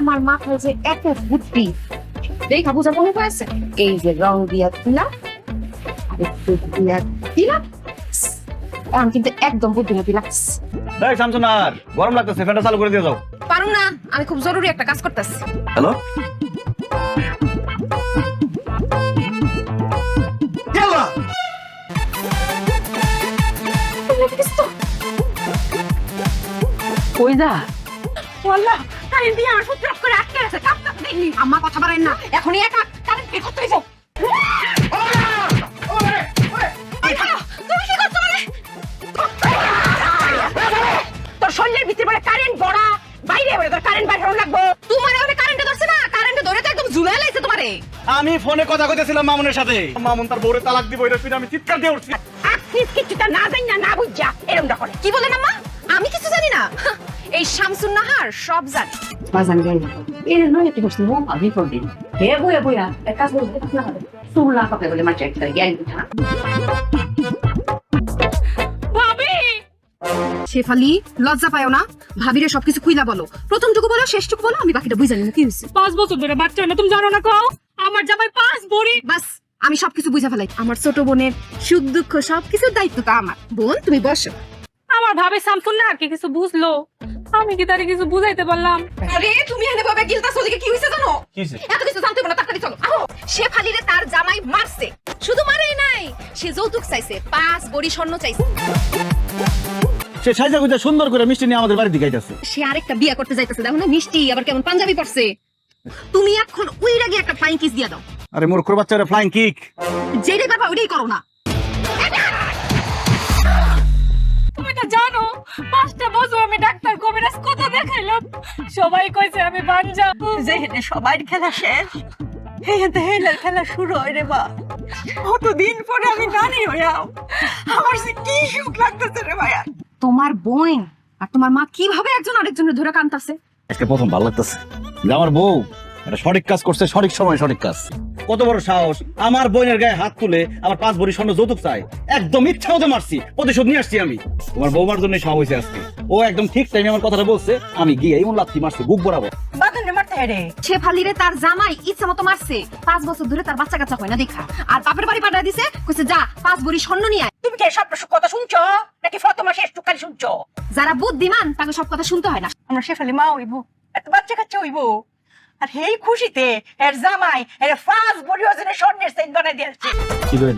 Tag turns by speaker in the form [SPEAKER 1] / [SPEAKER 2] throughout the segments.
[SPEAKER 1] আমার মাথায় যে এত বুদ্ধি। দেখা বোঝা মনে হয়েছে এই যে রং দিয়া দিলাম আর একটু দিয়া দিলাম এখন কিন্তু একদম বুদ্ধিমতী লাগছে
[SPEAKER 2] এই শামসুনার গরম লাগতেছে ফ্যানটা চালু করে দিয়ে যাও
[SPEAKER 1] পারুম না আমি খুব জরুরি একটা কাজ করতেছি।
[SPEAKER 2] হ্যালো?
[SPEAKER 3] কই যা?
[SPEAKER 1] কারেন্ট দিয়ে আমার ফুট করে আটকে আছে কাপ কাপ দেখলি আম্মা কথা বাড়েন না। এখনই একা কারেন্ট বের করতে হইব। মানে? তোর শরীরের ভিতরে বলে কারেন্ট বড়া বাইরে বলে তোর কারেন্ট বাইরে লাগবো। তোমার ওখানে কারেন্টে ধরছে না? কারেন্টে ধরে তো একদম ঝুলাই লাইছে তোমারে।
[SPEAKER 2] আমি ফোনে কথা কইতেছিলাম মামুনের সাথে। মামুন তার বউরে তালাক দিব এটা শুনে আমি চিৎকার দিয়ে উঠছি।
[SPEAKER 1] আখিস কিছুটা না জানি না না বুঝা এরকমটা করে। কি বলেন আম্মা? আমি কিছু জানি না। এই শামসুন নাহার সব জানে।
[SPEAKER 3] বাজান গাই এর নয় একটু বসতে হোক আমি করবি হে বইয়া বইয়া এক কাজ বলতে না হবে। সুলা কাপে বলে মাঠে একটা জ্ঞান দিতে না
[SPEAKER 1] শেফালি লজ্জা পায়ও না। ভাবিরে সবকিছু খুইলা বলো। প্রথমটুকু বলো শেষটুকু বলো আমি বাকিটা বুঝে নিব কি হয়েছে
[SPEAKER 4] পাঁচ বছর ধরে বাচ্চা না তুমি জানো না কও? আমার জামাই পাঁচ বড়ি।
[SPEAKER 1] বাস আমি সবকিছু বুঝে ফেলাই। আমার ছোট বোনের সুখ দুঃখ সবকিছুর দায়িত্ব তো আমার। বোন তুমি বসো।
[SPEAKER 4] আমার ভাবে শামসুন না আর কি কিছু বুঝলো? আমি কি তারে কিছু বুঝাইতে পারলাম?
[SPEAKER 1] আরে তুমি এনে বাবা গিলতাছ ওদিকে কি হইছে জানো?
[SPEAKER 2] কি হইছে?
[SPEAKER 1] এত কিছু জানতে না তাড়াতাড়ি চলো। আহো সে ফালিরে তার জামাই মারছে। শুধু মারেই নাই সে যৌতুক চাইছে পাঁচ বড়ি স্বর্ণ চাইছে।
[SPEAKER 2] সে সাইজা গুজা সুন্দর করে মিষ্টি নিয়ে আমাদের বাড়ি দিকে আইতাছে।
[SPEAKER 1] সে আরেকটা বিয়ে করতে যাইতেছে দেখো না মিষ্টি আবার কেমন পাঞ্জাবি পরছে। তুমি এখন ওই আগে একটা ফ্লাইং কিস দিয়ে দাও।
[SPEAKER 2] আরে মূর্খর বাচ্চারা ফ্লাইং কিক
[SPEAKER 1] যেটাই পারবা ওইটাই করো না।
[SPEAKER 4] পাঁচটা বছর আমি ডাক্তার কবিরাজ কত দেখাইলাম। সবাই কইছে আমি বাঞ্জা
[SPEAKER 5] সবার খেলা শেষ। সেইখানে হেলার খেলা শুরু হয় রে মা। কতদিন পরে আমি নানি হইয়াম। আমার যে কি সুখ লাগতেছে রে ভাইয়া।
[SPEAKER 1] তোমার বোন আর তোমার মা কীভাবে একজন আরেকজনের ধরে কান্তাছে?
[SPEAKER 2] আজকে প্রথম ভালো লাগতেছে। যে আমার বউ সঠিক কাজ করছে সঠিক সময় সঠিক কাজ। কত বড় সাহস? আমার বোনের গায়ে হাত তুলে আমার পাঁচ ভরি স্বর্ণ যৌতুক চাই একদম ইচ্ছা মতো মারছি প্রতিশোধ নিয়ে আসছি আমি। তোমার বৌমার জন্য সব হয়েছে আজকে। ও একদম ঠিক টাইমে আমার কথাটা বলছে আমি গিয়ে এমন লাথি মারছি বুক বরাবর
[SPEAKER 1] তার জামাই ইচ্ছা মতো মারছে। পাঁচ বছর ধরে তার বাচ্চা কাচ্চা হয় না দেখা। আর বাপের বাড়ি পাঠা দিছে কইছে যা পাঁচ বড়ি স্বর্ণ নিয়ে আয়।
[SPEAKER 5] তুমি কি সব কথা শুনছো? নাকি ফতমা শেষ টুকারি শুনছো?
[SPEAKER 1] যারা বুদ্ধিমান তাকে সব কথা শুনতে হয় না।
[SPEAKER 5] আমরা শেফালি মা হইব এত বাচ্চা কাচ্চা হইব। আর হেই খুশিতে এর জামাই এর ফাঁস বড়ি ওজনে স্বর্ণের সেন বানাই দিয়েছে।
[SPEAKER 2] কি করে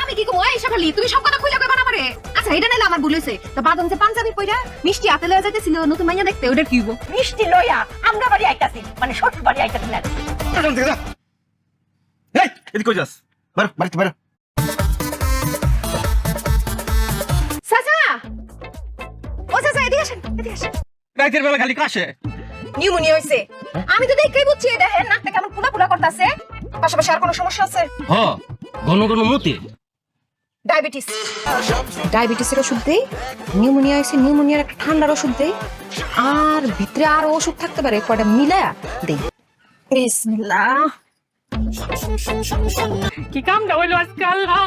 [SPEAKER 1] আমি কি কই এসে ফালি তুমি সব কথা খুইলা কইবা না আমারে। আচ্ছা এটা নাইলে আমার ভুল হইছে তো বাদন যে পাঞ্জাবি পইরা মিষ্টি হাতে লয়ে যাইতেছিল নতুন মাইয়া দেখতে ওটা কি হইব?
[SPEAKER 5] মিষ্টি লইয়া আমরা বাড়ি আইতাছি মানে শ্বশুর বাড়ি আইতাছি না।
[SPEAKER 2] এই এদিকে কই যাস? বাইরে বাড়িতে বাইরে
[SPEAKER 1] চাচা! ও চাচা এদিকে আসেন এদিকে আসেন।
[SPEAKER 2] রাতের বেলা খালি কাশে।
[SPEAKER 1] নিউমোনিয়া হইছে। আমি তো দেখেই বুঝছি দেখেন নাকটা কেমন ফুলা ফুলা করতেছে। পাশাপাশি আর কোনো সমস্যা আছে?
[SPEAKER 6] হ ঘন ঘন মতে।
[SPEAKER 1] ডায়াবেটিস। ডায়াবেটিসের ওষুধ দেই নিউমোনিয়া হয়েছে নিউমোনিয়ার একটা ঠান্ডার ওষুধ দেই আর ভিতরে আরও ওষুধ থাকতে পারে কয়টা মিলায়া দেই। বিসমিল্লাহ।
[SPEAKER 4] কি কামটা হইল আজকে আল্লাহ?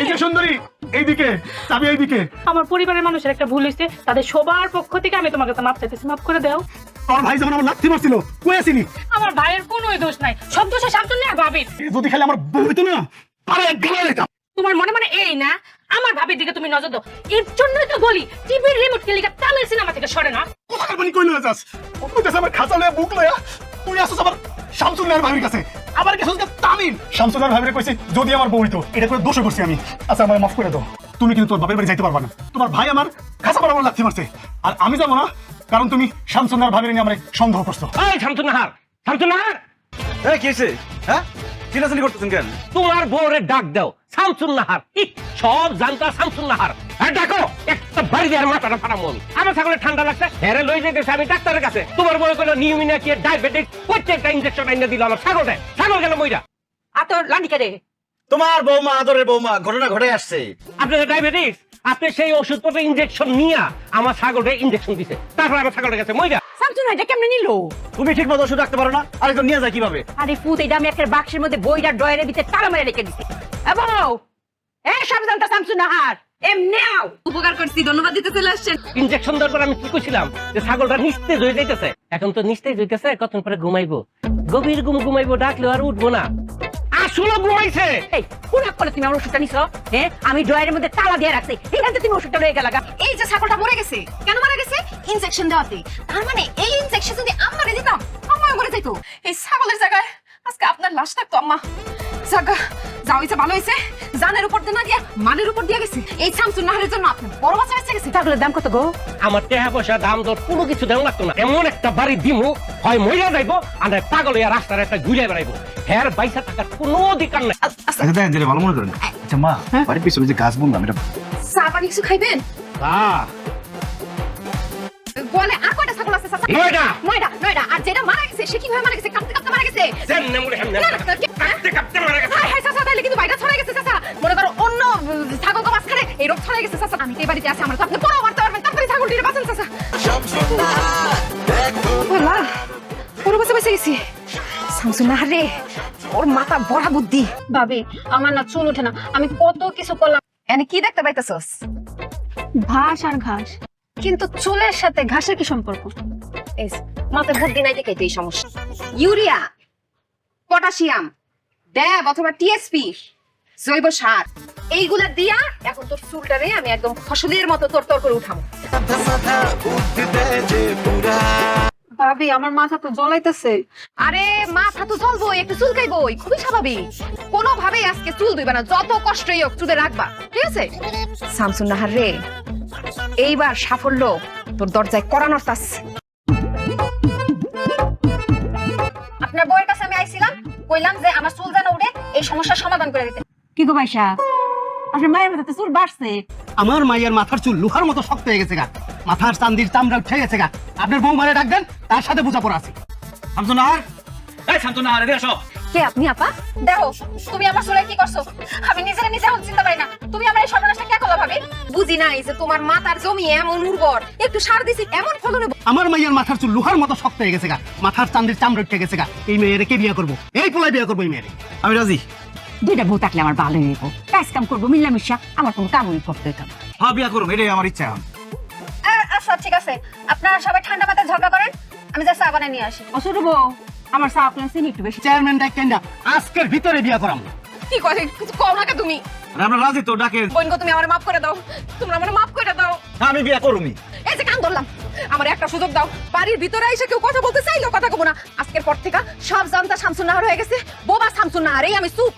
[SPEAKER 7] এই যে সুন্দরী এইদিকে চাবি এইদিকে।
[SPEAKER 4] আমার পরিবারের মানুষের একটা ভুল হয়েছে তাদের সবার পক্ষ থেকে আমি তোমাকে তো মাপ চাইতেছি মাফ করে দাও।
[SPEAKER 7] আমার ভাই যখন আমার লাথি মারছিল কই আসিনি
[SPEAKER 4] আমার ভাইয়ের কোনো দোষ নাই সব দোষে শামসুন না ভাবির।
[SPEAKER 7] যদি খালি আমার বউ হইতো না আরে গালা দিতাম।
[SPEAKER 4] তোমার মনে মনে এই না আমার ভাবির দিকে তুমি নজর দাও। এর জন্যই তো বলি টিভির রিমোট কে লিখা তালে সিনেমা থেকে সরে না।
[SPEAKER 7] কোথাকার পানি কই লয়ে যাস? কইতাছ আমার খাঁচা লয়ে বুক লয়া তুই আসছ আমার শামসুল্লাহর ভাবির কাছে। আবার তামিম শামসুল্লাহর ভাবিরে কইছে যদি আমার বউ হইতো এটা করে দোষ করছি আমি। আচ্ছা আমায় মাফ করে দাও। তুমি কিন্তু তোর বাপের বাড়ি যাইতে পারবা না। তোমার ভাই আমার বরাবর লাথি মারছে। আর আমি যাব না কারণ তুমি শামসুল্লাহর ভাবির নিয়ে আমার সন্দেহ করছ।
[SPEAKER 6] এই শামসুন নাহার শামসুন নাহার
[SPEAKER 2] এই কি হয়েছে হ্যাঁ? চিলাচিলি করতেছেন কেন?
[SPEAKER 6] তোমার বউরে ডাক দাও শামসুন নাহার ই, সব জানতা শামসুন নাহার। আর ডাকো একটা বাড়ি দেওয়ার মাথাটা ফাটাম আমি। আমার ছাগলে ঠান্ডা লাগছে? হেরে লই যেতেছে আমি ডাক্তারের কাছে। তোমার বউ কইলো নিউমিনা কি ডায়াবেটিস? প্রত্যেকটা ইনজেকশন আইনে দিল আমার ছাগলটা। ছাগল গেল মইরা।
[SPEAKER 5] আর তোর লান্ডিকে রে
[SPEAKER 2] তোমার বৌমা আদরের বৌমা ঘটনা ঘটে আসছে।
[SPEAKER 6] আপনার ডায়াবেটিস আপনি সেই ওষুধ ওষুধপত্র ইনজেকশন নিয়া আমার ছাগলটা ইনজেকশন দিছে। তারপর আমার ছাগলটা গেছে মইরা।
[SPEAKER 5] সামসুন এটা কেমনে নিলো?
[SPEAKER 2] তুমি ঠিক মতো ওষুধ রাখতে পারো না আরেকজন নিয়ে যায় কীভাবে?
[SPEAKER 5] আরে পুত এটা আমি একটা বাক্সের মধ্যে বইটা ড্রয়ারের ভিতরে তালা মেরে রেখে দিছি। এবং এ সব জানতা শামসুন নাহার এমনি আও।
[SPEAKER 1] উপকার করছি ধন্যবাদ দিতে চলে আসছেন।
[SPEAKER 6] ইনজেকশন দেওয়ার পর আমি কি কইছিলাম? যে ছাগলটা নিস্তেজ হয়ে যাইতেছে। এখন তো নিস্তেজ হইতেছে কতক্ষণ পরে ঘুমাইবো? গভীর ঘুম ঘুমাইবো ডাকলে আর উঠবো না। আসলে ঘুমাইছে।
[SPEAKER 5] এই কোন করে তুমি আমার ওষুধটা নিছো? হ্যাঁ আমি ড্রয়ারের মধ্যে তালা দিয়ে রাখছি। এখান থেকে তুমি ওষুধটা গেলা
[SPEAKER 1] এই যে ছাগলটা মরে গেছে। কেন মারা গেছে? ইনজেকশন দেওয়াতে। তার মানে এই ইনজেকশন যদি আমারে দিতাম এই ছাগলের জায়গায় আজকে আপনার লাশ থাকতো আম্মা। জাগা যা হয়েছে ভালো হয়েছে। জানের উপর দিয়ে না দিয়া মানের উপর দিয়ে গেছে। এই শামসুন নাহারের জন্য আপনার বড় বাচ্চা বেঁচে গেছে
[SPEAKER 5] ছাগলের দাম কত গো?
[SPEAKER 6] আমার পয়সা দাম দর কোনো কিছু লাগতো না। এমন একটা বাড়ি দিমু হয় যাইবো আর পাগল হইয়া রাস্তার একটা ঘুরে বেড়াইবো। হ্যার বাইসা কোনো অধিকার নাই।
[SPEAKER 2] আচ্ছা দেখেন যেটা ভালো মনে করেন। আচ্ছা মা বাড়ির পিছনে যে গাছ বললাম এটা
[SPEAKER 1] চা পানি কিছু খাইবেন?
[SPEAKER 6] আহ,
[SPEAKER 1] বলে
[SPEAKER 6] নয়টা।
[SPEAKER 1] নয়টা নয়টা আর যেটা মারা গেছে সে কীভাবে মারা গেছে? কাঁপতে কাঁপতে মারা গেছে?
[SPEAKER 6] যেমনে মরে হেমনে
[SPEAKER 1] না, না, কে- হ্যাঁ?
[SPEAKER 6] কাঁপতে কাঁপতে মারা গেছে।
[SPEAKER 1] হায় হায় চাচা তাহলে কিন্তু বাইরে ছড়াই গেছে চাচা। মনে করো অন্য ছাগল তো মাঝখানে এই রোগ ছড়াই গেছে চাচা। আমি এই বাড়িতে আছি আমার তো আপনি পড়াও মারতে পারবেন। তারপরে ছাগলটির বাঁচান চাচা। বলা পুরো বসে বসে গেছি। শামসুন না রে ওর মাথা বড়া বুদ্ধি।
[SPEAKER 8] ভাবি আমার না চুল ওঠে না। আমি কত কিছু করলাম।
[SPEAKER 1] এনে কি দেখতে পাইতেছস?
[SPEAKER 8] ঘাস আর ঘাস। কিন্তু চুলের সাথে ঘাসের কি সম্পর্ক?
[SPEAKER 1] মাথায় বুদ্ধি নাই দেখে এই সমস্যা। ইউরিয়া পটাশিয়াম ড্যাব অথবা টিএসপি জৈব সার এইগুলা দিয়া এখন তোর চুলটারে আমি একদম ফসলের মতো তোর তোর করে উঠাবো।
[SPEAKER 8] ভাবি আমার মাথা তো জ্বলাইতেছে।
[SPEAKER 1] আরে মাথা তো জ্বলবো একটু চুলকাইবই খুবই স্বাভাবিক। কোনোভাবেই আজকে চুল দিবা না যত কষ্টই হোক চুলে রাখবা ঠিক আছে? শামসুন নাহার রে এইবার সাফল্য তোর দরজায় করানোর চাস কইলাম যে আমার চুল যেন উঠে এই সমস্যার সমাধান করে দিতে।
[SPEAKER 5] কি গো ভাইসা? আপনার মায়ের মাথাতে চুল বাড়ছে।
[SPEAKER 3] আমার মায়ের মাথার চুল লোহার মতো শক্ত হয়ে গেছে গা। মাথার চান্দির চামড়া উঠে গেছে গা। আপনার বউ মারে ডাকবেন তার সাথে বোঝাপড়া আছে।
[SPEAKER 2] শান্তনাহার এই শান্তনাহার এদিকে আসো।
[SPEAKER 1] কে আপনি আপা? দেখো তুমি আমার চুলে কি করছ? আমি নিজের নিজে এখন চিন্তা পারি না। তুমি আমার এই সর্বনাশটা কে করল ভাবি? বুঝি নাই যে তোমার মাতার জমি এমন উর্বর। একটু সার দিছি এমন ফলন।
[SPEAKER 3] আমার মাইয়ার মাথার চুল লোহার মতো শক্ত হয়ে গেছে গা। মাথার চান্দির চামড়া উঠে গেছে গা। এই মেয়েরে কে বিয়ে করব? এই পোলায় বিয়ে করব এই মেয়েরে।
[SPEAKER 2] আমি রাজি।
[SPEAKER 5] দুইটা বউ থাকলে আমার ভালো হইব। কাজ কাম করব মিলামিশা আমার কোনো কামই করতে হইতো না।
[SPEAKER 2] হ্যাঁ বিয়া করুম এটাই আমার ইচ্ছা
[SPEAKER 1] আচ্ছা ঠিক আছে। আপনারা সবাই ঠান্ডা মাথায় ঝগড়া করেন আমি যা চা বানিয়ে নিয়ে আসি।
[SPEAKER 5] অসুর বউ। আমার চা আপনার চিনি একটু বেশি।
[SPEAKER 3] চেয়ারম্যান ডাকেন না আজকের ভিতরে বিয়ে করাম
[SPEAKER 1] কি করে কিছু কও না কে তুমি?
[SPEAKER 2] আর আমরা রাজি তো ডাকে
[SPEAKER 1] বোন গো তুমি আমার মাফ করে দাও। তোমরা আমার মাফ করে দাও।
[SPEAKER 2] আমি বিয়া করুমি
[SPEAKER 1] এই যে কান ধরলাম আমার একটা সুযোগ দাও। বাড়ির ভিতরে এসে কেউ কথা বলতে চাইলেও কথা কব না। আজকের পর থেকে সব জানতা শামসুন নাহার হয়ে গেছে বোবা শামসুন নাহার এই আমি চুপ।